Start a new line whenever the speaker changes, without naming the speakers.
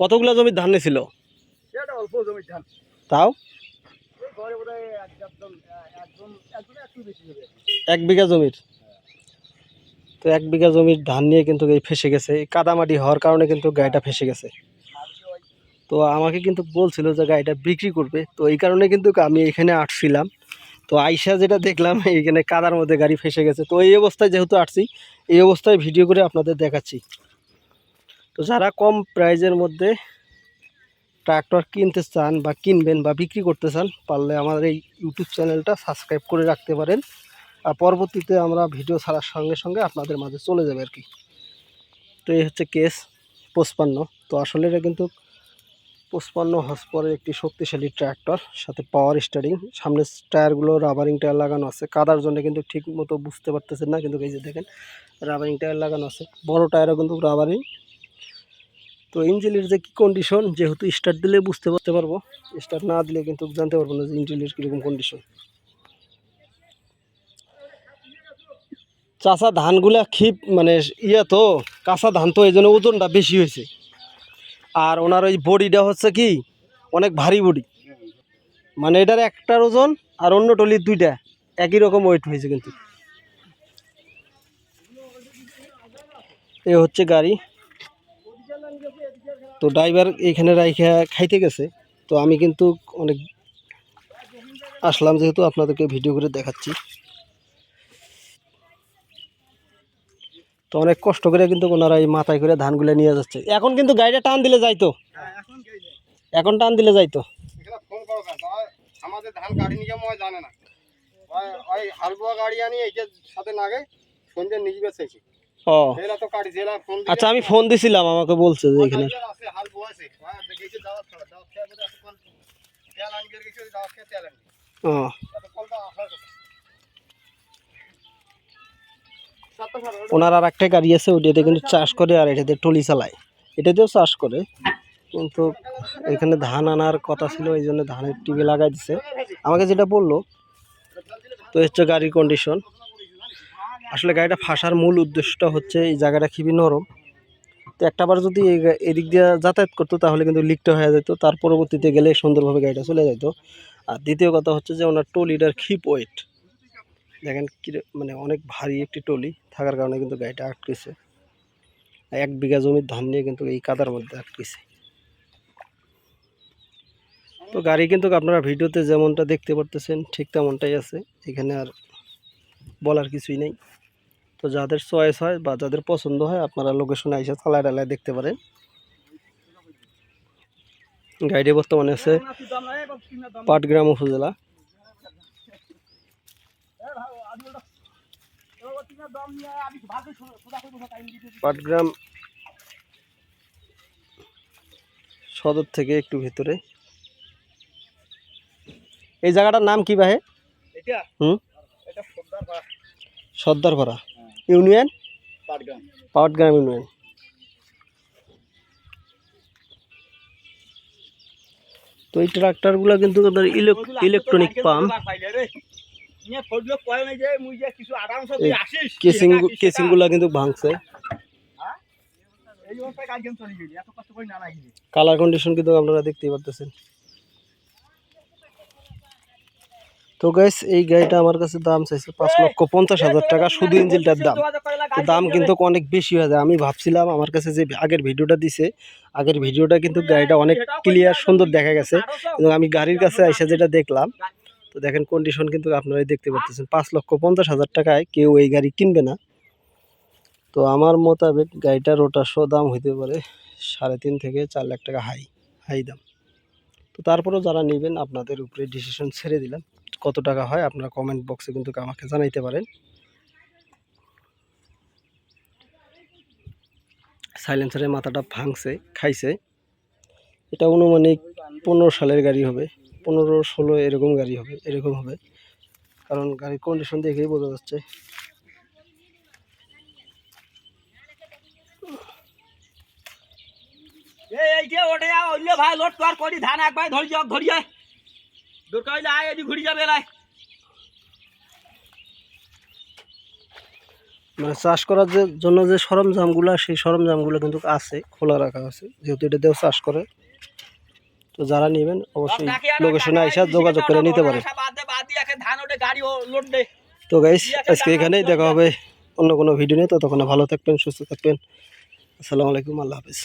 কতগুলো জমির ধান ছিল
অল্প জমির ধান।
তাও? এক বিঘা জমির? তো এক বিঘা জমির ধান নিয়ে কিন্তু এই ফেসে গেছে। এই কাদামাটি হওয়ার কারণে কিন্তু গাড়িটা ফেসে গেছে। তো আমাকে কিন্তু বলছিল যে গাড়িটা বিক্রি করবে। তো এই কারণে কিন্তু আমি এখানে আসছিলাম। তো আইসা যেটা দেখলাম এইখানে কাদার মধ্যে গাড়ি ফেসে গেছে। তো এই অবস্থায় যেহেতু আটছি এই অবস্থায় ভিডিও করে আপনাদের দেখাচ্ছি। তো যারা কম প্রাইজের মধ্যে ট্রাক্টর কিনতে চান বা কিনবেন বা বিক্রি করতে চান, পারলে আমাদের এই ইউটিউব চ্যানেলটা সাবস্ক্রাইব করে রাখতে পারেন। আর পরবর্তীতে আমরা ভিডিও ছাড়ার সঙ্গে সঙ্গে আপনাদের মাঝে চলে যাবে আর কি। তো এই হচ্ছে কেস পঁচপান্ন। তো আসলে এটা কিন্তু পঁচপান্ন হসপরের একটি শক্তিশালী ট্র্যাক্টর সাথে পাওয়ার স্টারিং সামনে টায়ারগুলো রাবারিং টায়ার লাগানো আছে। কাদার জন্য কিন্তু ঠিক মতো বুঝতে পারতেছেন না, কিন্তু এই যে দেখেন রাবারিং টায়ার লাগানো আছে। বড় টায়ারও কিন্তু রাবারিং তো ইঞ্জিনের যে কী কন্ডিশন যেহেতু স্টার্ট দিলে বুঝতে পারতে পারব স্টার্ট না দিলে কিন্তু জানতে পারব না যে ইঞ্জিনের কীরকম কন্ডিশন চাষা ধানগুলা ক্ষিপ মানে ইয়ে তো, কাঁচা ধান তো এই জন্য ওজনটা বেশি হয়েছে। আর ওনার ওই বডিটা হচ্ছে কি, অনেক ভারী বডি। মানে এটার একটার ওজন আর অন্য টলির দুইটা, একই রকম ওয়েট হয়েছে কিন্তু। এ হচ্ছে গাড়ি। তো ড্রাইভার এইখানে রাইখা খাইতে গেছে। তো আমি কিন্তু অনেক আসলাম যেহেতু আপনাদেরকে ভিডিও করে দেখাচ্ছি। তো অনেক কষ্ট করে কিন্তু ওনারা এই মাথায় করে ধানগুলো নিয়ে যাচ্ছে। এখন কিন্তু গাড়িটা টান দিলে যাইতো।
এখন
এখন টান দিলে যাইতো।
এখানে আমাদের ধান গাড়ি নিয়ে জানে না। ওই- গাড়ি সাথে লাগে সন্ধ্যে নিজে বেসেছি
ও আচ্ছা আমি ফোন দিছিলাম আমাকে বলছে যে এখানে।
হ্যাঁ।
ও
নটা।
ওনার আর একটা গাড়ি আছে ওইটাতে কিন্তু চাষ করে আর এটাতে টলি চালায় এটাতেও চাষ করে কিন্তু এখানে ধান আনার কথা ছিল এই জন্য ধানের টিভি লাগাই দিছে আমাকে যেটা বলল তো হচ্ছে গাড়ির কন্ডিশন আসলে গাড়িটা ফাঁসার মূল উদ্দেশ্যটা হচ্ছে এই জায়গাটা খুবই নরম। তো একটাবার যদি এদিক দিয়ে যাতায়াত করতো, তাহলে কিন্তু লিকটা হয়ে যেত। তার পরবর্তীতে গেলে সুন্দরভাবে গাড়িটা চলে যেত আর দ্বিতীয় কথা হচ্ছে যে ওনার টলিটার খিপ ওয়েট দেখেন কি মানে অনেক ভারী একটি টলি থাকার কারণে কিন্তু গাড়িটা আটকেছে। এক বিঘা জমির ধান নিয়ে কিন্তু এই কাদার মধ্যে আটকেছে। তো গাড়ি কিন্তু আপনারা ভিডিওতে যেমনটা দেখতে পারতেছেন, ঠিক তেমনটাই আছে। এখানে আর বলার কিছুই নেই। তো যাদের চয়েস হয় বা যাদের পছন্দ হয় আপনারা লোকেশনে এসে চালায় টালায় দেখতে পারেন। গাইডে বর্তমানে আছে পাটগ্রাম উপজেলা। পাটগ্রাম সদর থেকে একটু ভিতরে। এই জায়গাটার নাম কি বাহে হুম? সর্দারপাড়া। ইউনিয়ন
পাটগ্রাম।
ইউনিয়ন তো এই ট্রাক্টরগুলো কিন্তু ইলেকট্রনিক পাম্প? কেসিংগুলো কিন্তু ভাঙছে
হ্যাঁ?
কালার কন্ডিশন কিন্তু আপনারা দেখতেই পারতেছেন তো গাইস এই গাড়িটা আমার কাছে দাম চাইছে পাঁচ লক্ষ পঞ্চাশ হাজার টাকা শুধু ইঞ্জিনটার দাম। তো দাম কিন্তু অনেক বেশি হয়ে যায়। আমি ভাবছিলাম আমার কাছে যে আগের ভিডিওটা দিছে আগের ভিডিওটা কিন্তু গাড়িটা অনেক ক্লিয়ার সুন্দর দেখা গেছে। এবং আমি গাড়ির কাছে এসে যেটা দেখলাম তো দেখেন কন্ডিশন কিন্তু আপনারাই দেখতে পাচ্ছেন। পাঁচ লক্ষ পঞ্চাশ হাজার টাকায় কেউ এই গাড়ি কিনবে না। তো আমার মোতাবেক গাড়িটার রোটার শো দাম হইতে পারে সাড়ে তিন থেকে চার লাখ টাকা হাই হাই দাম। তো তারপরেও যারা নেবেন আপনাদের উপরে ডিসিশন ছেড়ে দিলাম। কত টাকা হয় আপনারা কমেন্ট বক্সে কিন্তু আমাকে জানাইতে পারেন। সাইলেন্সারের মাথাটা ভাঙছে খাইছে। এটা অনুমানিক পনেরো সালের গাড়ি হবে। পনেরো ষোলো এরকম গাড়ি হবে এরকম হবে। কারণ গাড়ির কন্ডিশন দেখেই বোঝা যাচ্ছে।
এই যে আ, অন্য ভাই লোড তোর করি ধান এক ভাই ধরি যাও ধরিয়ে দরকার হইলে আয় এদিক ঘুরি যাবে এলাই
মানে চাষ করার যে জন্য যে সরঞ্জামগুলো সেই সরঞ্জামগুলো কিন্তু আছে খোলা রাখা আছে। যেহেতু এটা দিয়েও চাষ করে তো যারা নেবেন অবশ্যই লোকেশনে আইসা যোগাযোগ করে নিতে পারে।
ধান ওঠে গাড়ি লোড দে।
তো গাইস আজকে এখানেই দেখা হবে অন্য কোনো ভিডিও নিয়ে। ততক্ষণে ভালো থাকবেন সুস্থ থাকবেন। আসসালামু আলাইকুম আল্লাহ হাফিজ।